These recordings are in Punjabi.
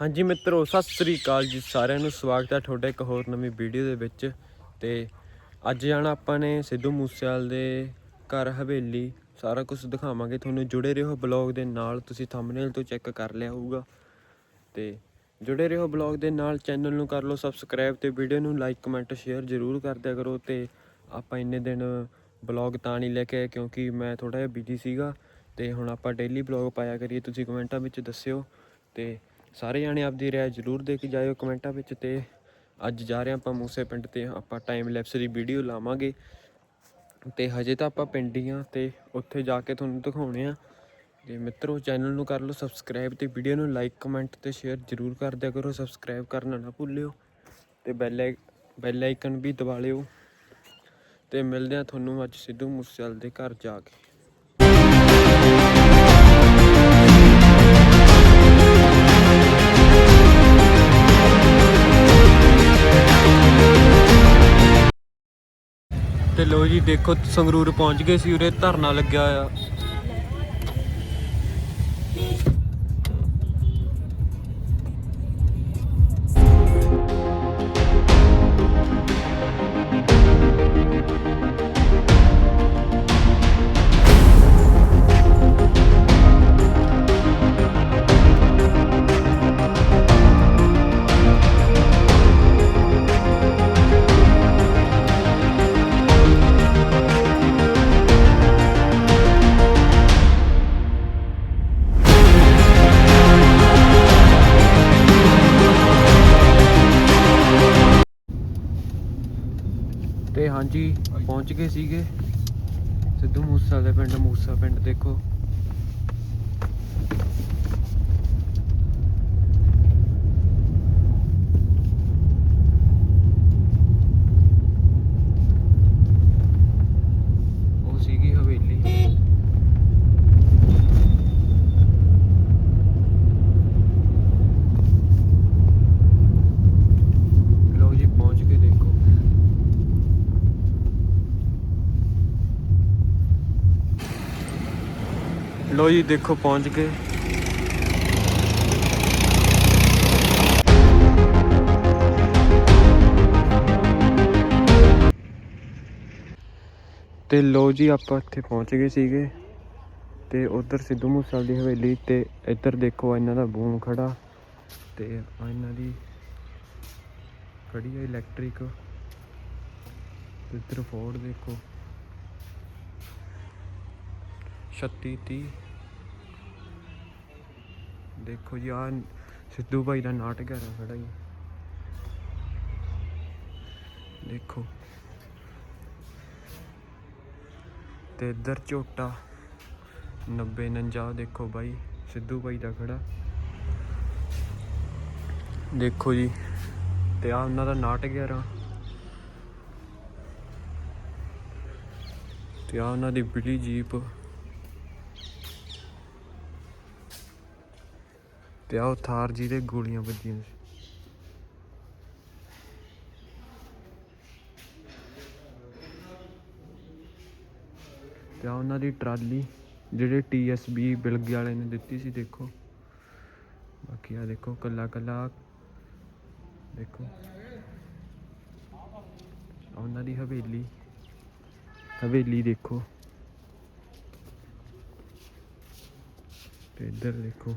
ਹਾਂਜੀ ਮਿੱਤਰੋ, ਸਤਿ ਸ੍ਰੀ ਅਕਾਲ ਜੀ। ਸਾਰਿਆਂ ਨੂੰ ਸਵਾਗਤ ਹੈ ਤੁਹਾਡਾ ਇੱਕ ਹੋਰ ਨਵੀਂ ਵੀਡੀਓ ਦੇ ਵਿੱਚ। ਤੇ ਅੱਜ ਜਾਣਾ ਆਪਾਂ ਨੇ ਸਿੱਧੂ ਮੂਸੇਵਾਲ ਦੇ ਘਰ ਹਵੇਲੀ। ਸਾਰਾ ਕੁਝ ਦਿਖਾਵਾਂਗੇ, ਤੁਹਾਨੂੰ ਜੁੜੇ ਰਹੋ ਬਲੌਗ ਦੇ ਨਾਲ। ਤੁਸੀਂ ਥੰਬਨੇਲ ਤੋਂ ਚੈੱਕ ਕਰ ਲਿਆ ਹੋਊਗਾ। ਤੇ ਜੁੜੇ ਰਹੋ ਬਲੌਗ ਦੇ ਨਾਲ, ਚੈਨਲ ਨੂੰ ਕਰ ਲਓ ਸਬਸਕ੍ਰਾਈਬ ਤੇ ਵੀਡੀਓ ਨੂੰ ਲਾਈਕ ਕਮੈਂਟ ਸ਼ੇਅਰ ਜ਼ਰੂਰ ਕਰ ਦਿਆ ਕਰੋ। ਤੇ ਆਪਾਂ ਇੰਨੇ ਦਿਨ ਬਲੌਗ ਤਾਂ ਨਹੀਂ ਲੈ ਕੇ ਆਏ, ਕਿਉਂਕਿ ਮੈਂ ਥੋੜਾ ਜਿਹਾ ਬਿਜ਼ੀ ਸੀਗਾ। ਤੇ ਹੁਣ ਆਪਾਂ ਡੇਲੀ ਬਲੌਗ ਪਾਇਆ ਕਰੀਏ, ਤੁਸੀਂ ਕਮੈਂਟਾਂ ਵਿੱਚ ਦੱਸਿਓ। ਤੇ ਸਾਰੇ ਜਾਣੇ ਆਪਦੀ ਰਾਏ ਜ਼ਰੂਰ ਦੇ ਕੇ ਜਾਇਓ ਕਮੈਂਟਾਂ ਵਿੱਚ ਤੇ ਅੱਜ ਜਾ ਰਹੇ ਹਾਂ ਆਪਾਂ ਮੂਸੇ ਪਿੰਡ ਤੇ, ਆਪਾਂ ਟਾਈਮ ਲੈਪਸ ਦੀ ਵੀਡੀਓ ਲਾਵਾਂਗੇ ਤੇ ਹਜੇ ਤਾਂ ਆਪਾਂ ਪਿੰਡ ਹੀ ਆ ਤੇ ਉੱਥੇ ਜਾ ਕੇ ਤੁਹਾਨੂੰ ਦਿਖਾਉਣੇ ਆ ਤੇ ਮਿੱਤਰੋ ਚੈਨਲ ਨੂੰ ਕਰ ਲਓ ਸਬਸਕ੍ਰਾਈਬ ਤੇ ਵੀਡੀਓ ਨੂੰ ਲਾਈਕ ਕਮੈਂਟ ਤੇ ਸ਼ੇਅਰ ਜ਼ਰੂਰ ਕਰ ਦਿਆ ਕਰੋ ਸਬਸਕ੍ਰਾਈਬ ਕਰਨਾ ਨਾ ਭੁੱਲਿਓ ਤੇ ਬੈਲ ਬੈਲ ਆਈਕਨ ਵੀ ਦਬਾ ਲਿਓ ਤੇ ਮਿਲਦੇ ਆ ਤੁਹਾਨੂੰ ਅੱਜ ਸਿੱਧੂ ਮੂਸੇਵਾਲ ਦੇ ਘਰ ਜਾ ਕੇ। ਤੇ ਲੋ ਜੀ ਦੇਖੋ ਸੰਗਰੂਰ ਪਹੁੰਚ ਗਏ ਸੀ ਉਰੇ ਧਰਨਾ ਲੱਗਿਆ ਆ ਹਾਂਜੀ ਪਹੁੰਚ ਗਏ ਸੀਗੇ। ਸਿੱਧੂ ਮੂਸਾ ਦੇ ਪਿੰਡ ਮੂਸਾ ਪਿੰਡ ਦੇਖੋ ਉਹ ਸੀਗੀ ਹਵੇਲੀ ਲਓ ਜੀ ਪਹੁੰਚ ਕੇ ਦੇਖੋ ਲੋ ਜੀ, ਦੇਖੋ ਪਹੁੰਚ ਗਏ। ਤੇ ਲੋ ਜੀ, ਆਪਾਂ ਇੱਥੇ ਪਹੁੰਚ ਗਏ ਸੀਗੇ। ਤੇ ਉਧਰ ਸਿੱਧੂ ਮੂਸੇਵਾਲੇ ਦੀ ਹਵੇਲੀ ਤੇ ਇੱਧਰ ਦੇਖੋ, ਇਹਨਾਂ ਦਾ ਬੂਮ ਖੜਾ। ਤੇ ਇਹਨਾਂ ਦੀ ਖੜੀ ਹੈ ਇਲੈਕਟ੍ਰਿਕ ਇੱਧਰ ਫੋਰਡ ਦੇਖੋ। 36 30 ਦੇਖੋ ਜੀ ਆ ਸਿੱਧੂ ਭਾਈ ਦਾ ਨਾਟਕ ਹੈ ਖੜਾ ਜੀ। ਦੇਖੋ। ਤੇ ਇੱਧਰ ਝੋਟਾ 90 49 ਦੇਖੋ ਬਾਈ, ਸਿੱਧੂ ਭਾਈ ਦਾ ਖੜਾ। ਦੇਖੋ ਜੀ, ਤੇ ਆ ਉਹਨਾਂ ਦਾ ਨਾਟਕ ਹੈ ਤੇ ਆ ਉਹਨਾਂ ਦੀ ਬਿਲੀ ਜੀਪ। ਤੇ ਆਹ ਉਹ ਥਾਰ ਜਿਹਦੇ ਗੋਲੀਆਂ ਵੱਜੀਆਂ ਸੀ। ਤੇ ਆ ਉਹਨਾਂ ਦੀ ਟਰਾਲੀ, ਜਿਹੜੇ ਟੀਐਸਬੀ ਬਿਲਗੇ ਵਾਲੇ ਨੇ ਦਿੱਤੀ ਸੀ, ਦੇਖੋ। ਬਾਕੀ ਆ ਦੇਖੋ, ਕੱਲਾ ਕੱਲਾ ਦੇਖੋ। ਉਹਨਾਂ ਦੀ ਹਵੇਲੀ ਹਵੇਲੀ ਦੇਖੋ। ਤੇ ਇੱਧਰ ਦੇਖੋ।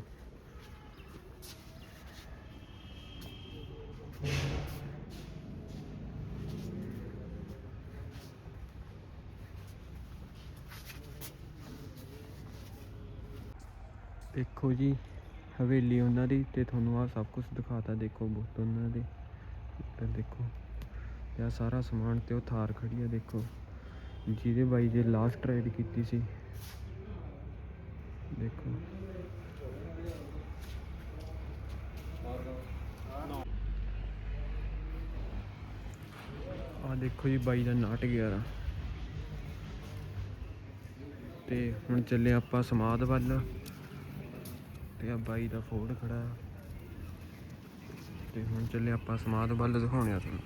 ਦੇਖੋ ਜੀ, ਹਵੇਲੀ ਉਹਨਾਂ ਦੀ ਤੇ ਤੁਹਾਨੂੰ ਆ ਸਭ ਕੁਝ ਦਿਖਾਤਾ, ਦੇਖੋ ਬੁੱਤ ਉਹਨਾਂ ਦੇ। ਇੱਧਰ ਦੇਖੋ ਤੇ ਸਾਰਾ ਸਮਾਨ ਤੇ ਉਹ ਥਾਰ ਖੜੀ ਆ, ਦੇਖੋ। ਜਿਹਦੇ ਬਾਈ ਜੇ ਲਾਸਟ ਰਾਈਡ ਕੀਤੀ ਸੀ। ਦੇਖੋ। ਆ ਦੇਖੋ ਜੀ, ਬਾਈ ਦਾ ਨਾਟ 11 ਤੇ ਹੁਣ ਚੱਲੇ ਆਪਾਂ ਸਮਾਧ ਵੱਲ। ਕੱਟ ਗਿਆ ਬਾਈ ਦਾ ਫੋਰਡ ਖੜਾ। ਤੇ ਹੁਣ ਚੱਲੇ ਆਪਾਂ ਸਮਾਦ ਵੱਲ ਦਿਖਾਉਣੇ ਆ ਤੁਹਾਨੂੰ।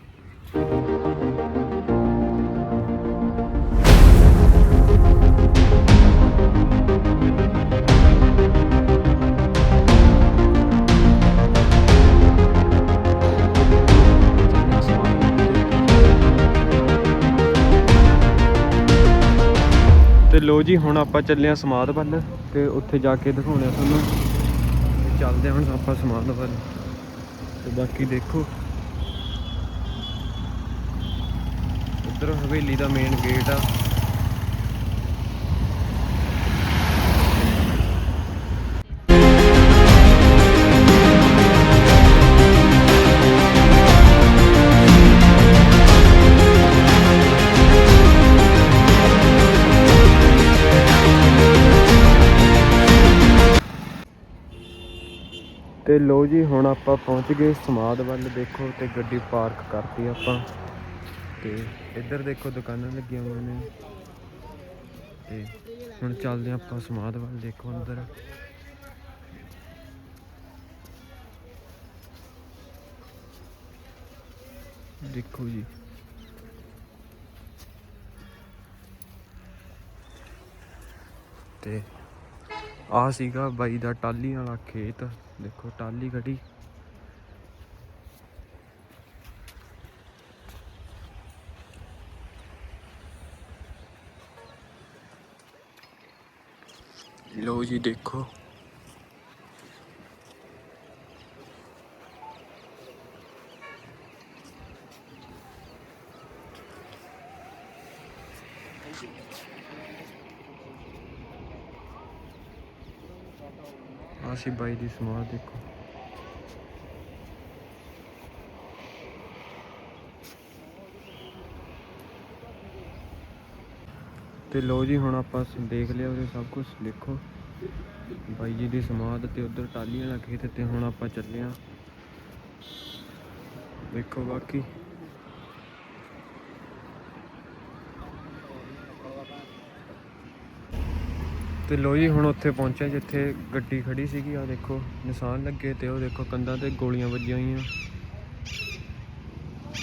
ਤੇ ਲੋ ਜੀ, ਹੁਣ ਆਪਾਂ ਚੱਲੇ ਆ ਸਮਾਦ ਵੱਲ ਤੇ ਉੱਥੇ ਜਾ ਕੇ ਦਿਖਾਉਣੇ ਆ ਤੁਹਾਨੂੰ। ਚੱਲਦੇ ਹਾਂ ਹੁਣ, ਆਪਾਂ ਸਮਾਨ ਵੱਲ ਤੇ ਬਾਕੀ ਦੇਖੋ। ਉਧਰ ਹਵੇਲੀ ਦਾ ਮੇਨ ਗੇਟ ਆ। ਤੇ ਲੋ ਜੀ, ਹੁਣ ਆਪਾਂ ਪਹੁੰਚ ਗਏ ਸਮਾਦ ਵੱਲ। ਦੇਖੋ ਤੇ ਗੱਡੀ ਪਾਰਕ ਕਰਤੀ ਆਪਾਂ। ਤੇ ਇੱਧਰ ਦੇਖੋ ਦੁਕਾਨਾਂ ਲੱਗੀਆਂ ਹੋਈਆਂ ਨੇ। ਤੇ ਹੁਣ ਚੱਲਦੇ ਹਾਂ ਆਪਾਂ ਸਮਾਦ ਵੱਲ, ਦੇਖੋ ਅੰਦਰ। ਦੇਖੋ ਜੀ। ਤੇ ਆ ਸੀਗਾ ਬਾਈ ਦਾ ਟਾਲੀ ਵਾਲਾ ਖੇਤ। ਦੇਖੋ ਟਾਲੀ ਖੜੀ ਲੋ ਜੀ ਦੇਖੋ ਆ ਸੀ ਬਾਈ ਦੀ ਸਮਾਧ ਦੇਖੋ ਤੇ ਲੋ ਜੀ, ਹੁਣ ਆਪਾਂ ਦੇਖ ਲਿਆ ਉਹਦੇ ਸਭ ਕੁਝ ਦੇਖੋ। ਬਾਈ ਜੀ ਦੀ ਸਮਾਧ ਤੇ ਉਧਰ ਟਾਲੀ ਵਾਲਾ ਖੇਤ ਤੇ ਹੁਣ ਆਪਾਂ ਚੱਲੇ ਆ। ਦੇਖੋ ਬਾਕੀ। ਤੇ ਲੋ ਜੀ, ਹੁਣ ਉੱਥੇ ਪਹੁੰਚਿਆ ਜਿੱਥੇ ਗੱਡੀ ਖੜੀ ਸੀਗੀ। ਆ ਦੇਖੋ, ਨਿਸ਼ਾਨ ਲੱਗੇ ਤੇ ਉਹ ਦੇਖੋ, ਕੰਧਾਂ ਤੇ ਗੋਲੀਆਂ ਵੱਜੀਆਂ ਹੋਈਆਂ।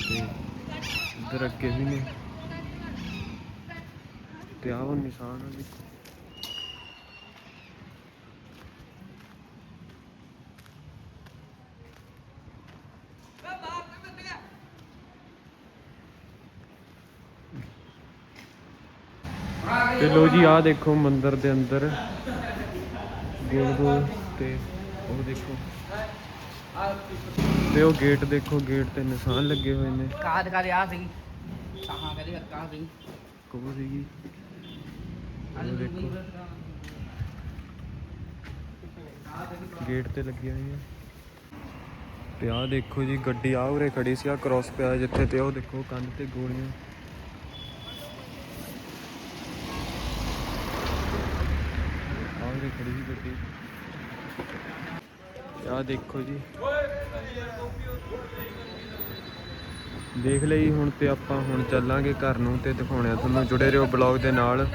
ਤੇ ਇੱਧਰ ਅੱਗੇ ਵੀ ਨੇ। ਤੇ ਆਹ ਉਹ ਨਿਸ਼ਾਨ ਆ ਦੇਖੋ ਲੋ ਜੀ ਆਹ ਦੇਖੋ ਮੰਦਿਰ ਦੇ ਅੰਦਰ। ਗੋਲ ਗੋਲ ਤੇ ਉਹ ਦੇਖੋ। ਤੇ ਉਹ ਗੇਟ ਦੇਖੋ ਗੇਟ ਤੇ ਨਿਸ਼ਾਨ ਲੱਗੇ ਹੋਏ ਨੇ। ਕਹਾ ਦਿਖਾ ਦੇ ਆ ਸੀ ਕਹਾ ਕਦੇ ਕਹਾ ਸੀ ਕੋਲ ਸੀਗੀ? ਉਹ ਦੇਖੋ। ਗੇਟ ਤੇ ਲੱਗੀਆਂ ਹੋਈਆਂ ਤੇ ਆਹ ਦੇਖੋ ਜੀ ਗੱਡੀ ਆ ਉਰੇ ਖੜੀ ਸੀ ਆ ਕ੍ਰਾਸ ਪਿਆ ਜਿੱਥੇ ਤੇ ਉਹ ਦੇਖੋ ਕੰਧ ਤੇ ਗੋਲੀਆਂ ਆਹ ਉਰੇ ਖੜੀ ਸੀ ਗੱਡੀ ਆਹ ਦੇਖੋ ਜੀ। ਦੇਖ ਲਈ ਹੁਣ ਤੇ ਆਪਾਂ ਹੁਣ ਚੱਲਾਂਗੇ ਘਰ ਨੂੰ ਤੇ ਦਿਖਾਉਣੇ ਆ ਤੁਹਾਨੂੰ ਜੁੜੇ ਰਹੋ ਬਲੌਗ ਦੇ ਨਾਲ।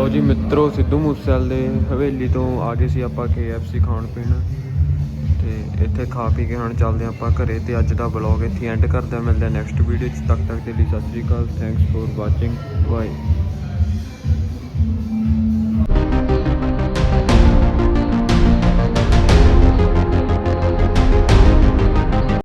ਲੋ ਜੀ ਮਿੱਤਰੋ, ਸਿੱਧੂ ਮੂਸੇਵਾਲ ਦੇ ਹਵੇਲੀ ਤੋਂ ਆ ਗਏ ਸੀ ਆਪਾਂ KFC ਖਾਣ ਪੀਣ। ਤੇ ਇੱਥੇ ਖਾ ਪੀ ਕੇ ਹੁਣ ਚੱਲਦੇ ਹਾਂ ਆਪਾਂ ਘਰੇ ਤੇ ਅੱਜ ਦਾ ਬਲੌਗ ਇੱਥੇ ਐਂਡ ਕਰਦਾ ਮਿਲਦੇ ਨੈਕਸਟ ਵੀਡੀਓ ਚ। ਤੱਕ ਤੱਕ ਦੇ ਲਈ ਸਤਿ ਸ਼੍ਰੀ ਅਕਾਲ। Thanks for watching bye